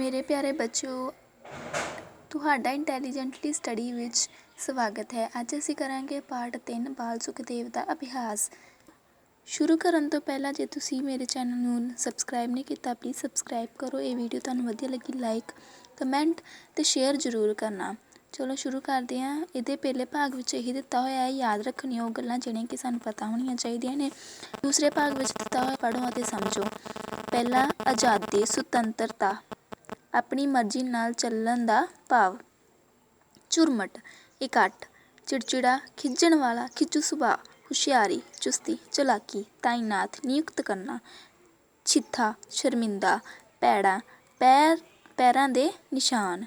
ਮੇਰੇ ਪਿਆਰੇ ਬੱਚਿਓ, ਤੁਹਾਡਾ ਇੰਟੈਲੀਜੈਂਟਲੀ ਸਟੱਡੀ ਵਿੱਚ ਸਵਾਗਤ ਹੈ। ਅੱਜ ਅਸੀਂ ਕਰਾਂਗੇ ਪਾਠ 3 ਬਾਲ ਸੁਖਦੇਵ ਦਾ ਅਭਿਆਸ। ਸ਼ੁਰੂ ਕਰਨ ਤੋਂ ਪਹਿਲਾਂ ਜੇ ਤੁਸੀਂ ਮੇਰੇ ਚੈਨਲ ਨੂੰ ਸਬਸਕ੍ਰਾਈਬ ਨਹੀਂ ਕੀਤਾ ਪਲੀਜ਼ ਸਬਸਕ੍ਰਾਈਬ ਕਰੋ। ਇਹ ਵੀਡੀਓ ਤੁਹਾਨੂੰ ਵਧੀਆ ਲੱਗੀ ਲਾਈਕ ਕਮੈਂਟ ਤੇ ਸ਼ੇਅਰ ਜ਼ਰੂਰ ਕਰਨਾ। ਚਲੋ ਸ਼ੁਰੂ ਕਰਦੇ ਹਾਂ। ਇਹਦੇ ਪਹਿਲੇ ਭਾਗ ਵਿੱਚ ਇਹੀ ਦਿੱਤਾ ਹੋਇਆ ਹੈ, ਯਾਦ ਰੱਖਣੀਓ ਗੱਲਾਂ ਜਿਹੜੀਆਂ ਕਿ ਸਾਨੂੰ ਪਤਾ ਹੋਣੀਆਂ ਚਾਹੀਦੀਆਂ ਨੇ। ਦੂਸਰੇ ਭਾਗ ਵਿੱਚ ਦਿੱਤਾ ਹੋਇਆ, ਪੜ੍ਹੋ ਅਤੇ ਸਮਝੋ। ਪਹਿਲਾ, ਆਜ਼ਾਦੀ, ਸੁਤੰਤਰਤਾ। ਆਪਣੀ ਮਰਜ਼ੀ ਨਾਲ ਚੱਲਣ ਦਾ ਭਾਵ। ਝੁਰਮਟ, ਇਕੱਠ, ਚਿੜਚਿੜਾ ਖਿੱਚਣ ਵਾਲਾ ਖਿੱਚੂ ਸੁਭਾਅ, ਹੁਸ਼ਿਆਰੀ, ਚੁਸਤੀ, ਚਲਾਕੀ ਤਾਇਨਾਤ ਨਿਯੁਕਤ ਕਰਨਾ, ਛਿੱਥਾ, ਸ਼ਰਮਿੰਦਾ ਪੈੜਾ ਪੈਰ, ਪੈਰਾਂ ਦੇ ਨਿਸ਼ਾਨ।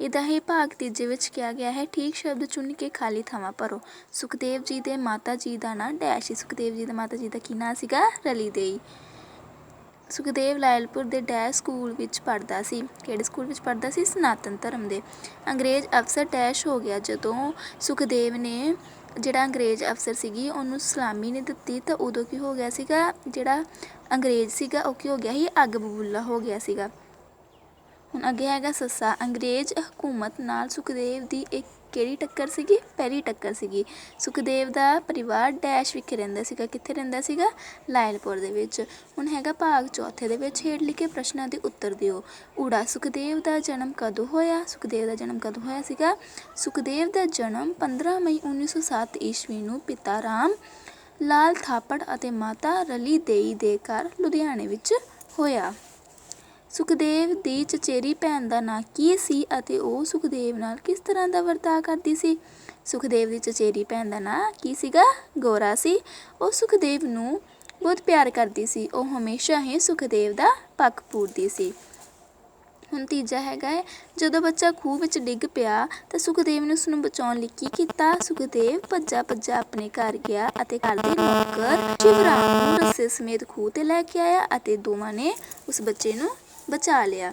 ਇਹਦਾ ਹੀ ਭਾਗ ਤੀਜੇ ਵਿੱਚ ਕਿਹਾ ਗਿਆ ਹੈ, ਠੀਕ ਸ਼ਬਦ ਚੁਣ ਕੇ ਖਾਲੀ ਥਾਵਾਂ ਭਰੋ। ਸੁਖਦੇਵ ਜੀ ਦੇ ਮਾਤਾ ਜੀ ਦਾ ਨਾਂ ਡੈਸ਼ ਸੀ। ਸੁਖਦੇਵ ਜੀ ਦੇ ਮਾਤਾ ਜੀ ਦਾ ਕੀ ਨਾਂ ਸੀਗਾ? ਰਲੀ ਦੇਈ। ਸੁਖਦੇਵ ਲਾਇਲਪੁਰ ਦੇ ਡੈਸ਼ ਸਕੂਲ ਵਿੱਚ ਪੜ੍ਹਦਾ ਸੀ। ਕਿਹੜੇ ਸਕੂਲ ਵਿੱਚ ਪੜ੍ਹਦਾ ਸੀ? ਸਨਾਤਨ ਧਰਮ ਦੇ। ਅੰਗਰੇਜ਼ ਅਫਸਰ ਡੈਸ਼ ਹੋ ਗਿਆ ਜਦੋਂ ਸੁਖਦੇਵ ਨੇ ਜਿਹੜਾ ਅੰਗਰੇਜ਼ ਅਫਸਰ ਸੀਗੀ, ਉਹਨੂੰ ਸਲਾਮੀ ਨਹੀਂ ਦਿੱਤੀ ਤਾਂ ਉਦੋਂ ਕੀ ਹੋ ਗਿਆ ਸੀਗਾ? ਜਿਹੜਾ ਅੰਗਰੇਜ਼ ਸੀਗਾ, ਉਹ ਕੀ ਹੋ ਗਿਆ ਸੀ? ਅੱਗ ਬਬੂਲਾ ਹੋ ਗਿਆ ਸੀਗਾ। ਹੁਣ ਅੱਗੇ ਹੈਗਾ ਸੱਸਾ। ਅੰਗਰੇਜ਼ ਹਕੂਮਤ ਨਾਲ ਸੁਖਦੇਵ ਦੀ ਇੱਕ ਕਿਹੜੀ ਟੱਕਰ ਸੀਗੀ? ਪਹਿਲੀ ਟੱਕਰ ਸੀਗੀ। ਸੁਖਦੇਵ ਦਾ ਪਰਿਵਾਰ ਡੈਸ਼ ਵਿਖੇ ਰਹਿੰਦਾ ਸੀਗਾ। ਕਿੱਥੇ ਰਹਿੰਦਾ ਸੀਗਾ? ਲਾਇਲਪੁਰ ਦੇ ਵਿੱਚ। ਹੁਣ ਹੈਗਾ ਭਾਗ ਚੌਥੇ ਦੇ ਵਿੱਚ। ਹੇਠ ਲਿਖੇ ਪ੍ਰਸ਼ਨਾਂ ਦੇ ਉੱਤਰ ਦਿਓ। ਊੜਾ, ਸੁਖਦੇਵ ਦਾ ਜਨਮ ਕਦੋਂ ਹੋਇਆ? ਸੁਖਦੇਵ ਦਾ ਜਨਮ ਕਦੋਂ ਹੋਇਆ ਸੀਗਾ? ਸੁਖਦੇਵ ਦਾ ਜਨਮ 15 ਮਈ 1907 ਈਸਵੀ ਨੂੰ ਪਿਤਾ ਰਾਮ ਲਾਲ ਥਾਪੜ ਅਤੇ ਮਾਤਾ ਰਲੀ ਦੇਈ ਦੇ ਘਰ ਲੁਧਿਆਣੇ ਵਿੱਚ ਹੋਇਆ। ਸੁਖਦੇਵ ਦੀ ਚਚੇਰੀ ਭੈਣ ਦਾ ਨਾਂ ਕੀ ਸੀ ਅਤੇ ਉਹ ਸੁਖਦੇਵ ਨਾਲ ਕਿਸ ਤਰ੍ਹਾਂ ਦਾ ਵਰਤਾਅ ਕਰਦੀ ਸੀ? ਸੁਖਦੇਵ ਦੀ ਚਚੇਰੀ ਭੈਣ ਦਾ ਨਾਂ ਕੀ ਸੀਗਾ? ਗੋਰਾ ਸੀ। ਉਹ ਸੁਖਦੇਵ ਨੂੰ ਬਹੁਤ ਪਿਆਰ ਕਰਦੀ ਸੀ। ਉਹ ਹਮੇਸ਼ਾ ਹੀ ਸੁਖਦੇਵ ਦਾ ਪੱਖ ਪੂਰਦੀ ਸੀ। ਹੁਣ ਤੀਜਾ ਹੈਗਾ ਹੈ ਜਦੋਂ ਬੱਚਾ ਖੂਹ ਵਿੱਚ ਡਿੱਗ ਪਿਆ ਤਾਂ ਸੁਖਦੇਵ ਨੇ ਉਸ ਨੂੰ ਬਚਾਉਣ ਲਈ ਕੀ ਕੀਤਾ? ਸੁਖਦੇਵ ਭੱਜਾ ਭੱਜਾ ਆਪਣੇ ਘਰ ਗਿਆ ਅਤੇ ਘਰ ਦੇ ਨੌਕਰ ਸ਼ਿਵਰਾਮ ਨੂੰ ਰੱਸੇ ਸਮੇਤ ਖੂਹ ਤੇ ਲੈ ਕੇ ਆਇਆ ਅਤੇ ਦੋਵਾਂ ਨੇ ਉਸ ਬੱਚੇ ਨੂੰ ਬਚਾ ਲਿਆ।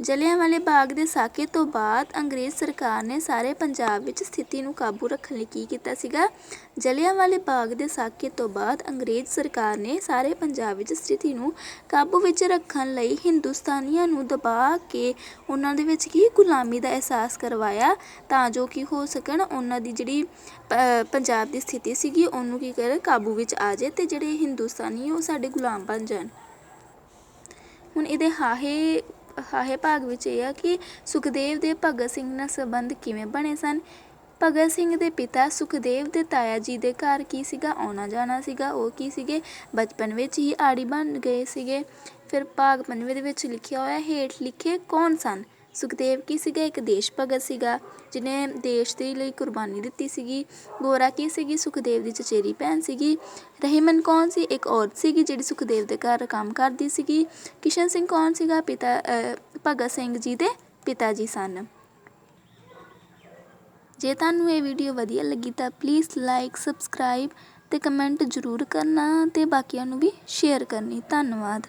ਜਲਿਆਂਵਾਲੇ ਬਾਗ ਦੇ ਸਾਕੇ ਤੋਂ ਬਾਅਦ ਅੰਗਰੇਜ਼ ਸਰਕਾਰ ਨੇ ਸਾਰੇ ਪੰਜਾਬ ਵਿੱਚ ਸਥਿਤੀ ਨੂੰ ਕਾਬੂ ਰੱਖਣ ਲਈ ਕੀ ਕੀਤਾ ਸੀਗਾ? ਜਲਿਆਂਵਾਲੇ ਬਾਗ ਦੇ ਸਾਕੇ ਤੋਂ ਬਾਅਦ ਅੰਗਰੇਜ਼ ਸਰਕਾਰ ਨੇ ਸਾਰੇ ਪੰਜਾਬ ਵਿੱਚ ਸਥਿਤੀ ਨੂੰ ਕਾਬੂ ਵਿੱਚ ਰੱਖਣ ਲਈ ਹਿੰਦੁਸਤਾਨੀਆਂ ਨੂੰ ਦਬਾ ਕੇ ਉਹਨਾਂ ਦੇ ਵਿੱਚ ਕੀ ਗੁਲਾਮੀ ਦਾ ਅਹਿਸਾਸ ਕਰਵਾਇਆ ਤਾਂ ਜੋ ਕੀ ਹੋ ਸਕਣ ਉਹਨਾਂ ਦੀ ਜਿਹੜੀ ਪੰਜਾਬ ਦੀ ਸਥਿਤੀ ਸੀਗੀ, ਉਹਨੂੰ ਕੀ ਕਰ, ਕਾਬੂ ਵਿੱਚ ਆ ਜਾਏ ਤੇ ਜਿਹੜੇ ਹਿੰਦੁਸਤਾਨੀ ਉਹ ਸਾਡੇ ਗੁਲਾਮ ਬਣ ਜਾਣ। ਹੁਣ ਇਹਦੇ ਹਾਹੇ ਹਾਹੇ ਭਾਗ ਵਿੱਚ ਇਹ ਆ ਕਿ ਸੁਖਦੇਵ ਦੇ ਭਗਤ ਸਿੰਘ ਨਾਲ ਸੰਬੰਧ ਕਿਵੇਂ ਬਣੇ ਸਨ? ਭਗਤ ਸਿੰਘ ਦੇ ਪਿਤਾ ਸੁਖਦੇਵ ਦੇ ਤਾਇਆ ਜੀ ਦੇ ਘਰ ਕੀ ਸੀਗਾ? ਆਉਣਾ ਜਾਣਾ ਸੀਗਾ, ਉਹ ਕੀ ਸੀਗੇ? ਬਚਪਨ ਵਿੱਚ ਹੀ ਆੜੀ ਬਣ ਗਏ ਸੀਗੇ। ਫਿਰ ਭਾਗ ਪੰਜਵੇਂ ਦੇ ਵਿੱਚ ਲਿਖਿਆ ਹੋਇਆ ਹੇਠ ਲਿਖੇ ਕੌਣ ਸਨ? ਸੁਖਦੇਵ ਕੀ ਸੀਗਾ? ਇੱਕ ਦੇਸ਼ ਭਗਤ ਸੀਗਾ, ਜਿਹਨੇ ਦੇਸ਼ ਦੇ ਲਈ ਕੁਰਬਾਨੀ ਦਿੱਤੀ ਸੀਗੀ। ਗੋਰਾ ਕੀ ਸੀਗੀ? ਸੁਖਦੇਵ ਦੀ ਚਚੇਰੀ ਭੈਣ ਸੀਗੀ। ਰਹਿਮਨ ਕੌਣ ਸੀ? ਇੱਕ ਔਰਤ ਸੀਗੀ, ਜਿਹੜੀ ਸੁਖਦੇਵ ਦੇ ਘਰ ਕੰਮ ਕਰਦੀ ਸੀਗੀ। ਕਿਸ਼ਨ ਸਿੰਘ ਕੌਣ ਸੀਗਾ? ਪਿਤਾ ਭਗਤ ਸਿੰਘ ਜੀ ਦੇ ਪਿਤਾ ਜੀ ਸਨ। ਜੇ ਤੁਹਾਨੂੰ ਇਹ ਵੀਡੀਓ ਵਧੀਆ ਲੱਗੀ ਤਾਂ ਪਲੀਜ਼ ਲਾਈਕ ਸਬਸਕ੍ਰਾਈਬ ਤੇ ਕਮੈਂਟ ਜ਼ਰੂਰ ਕਰਨਾ ਤੇ ਬਾਕੀਆਂ ਨੂੰ ਵੀ ਸ਼ੇਅਰ ਕਰਨੀ। ਧੰਨਵਾਦ।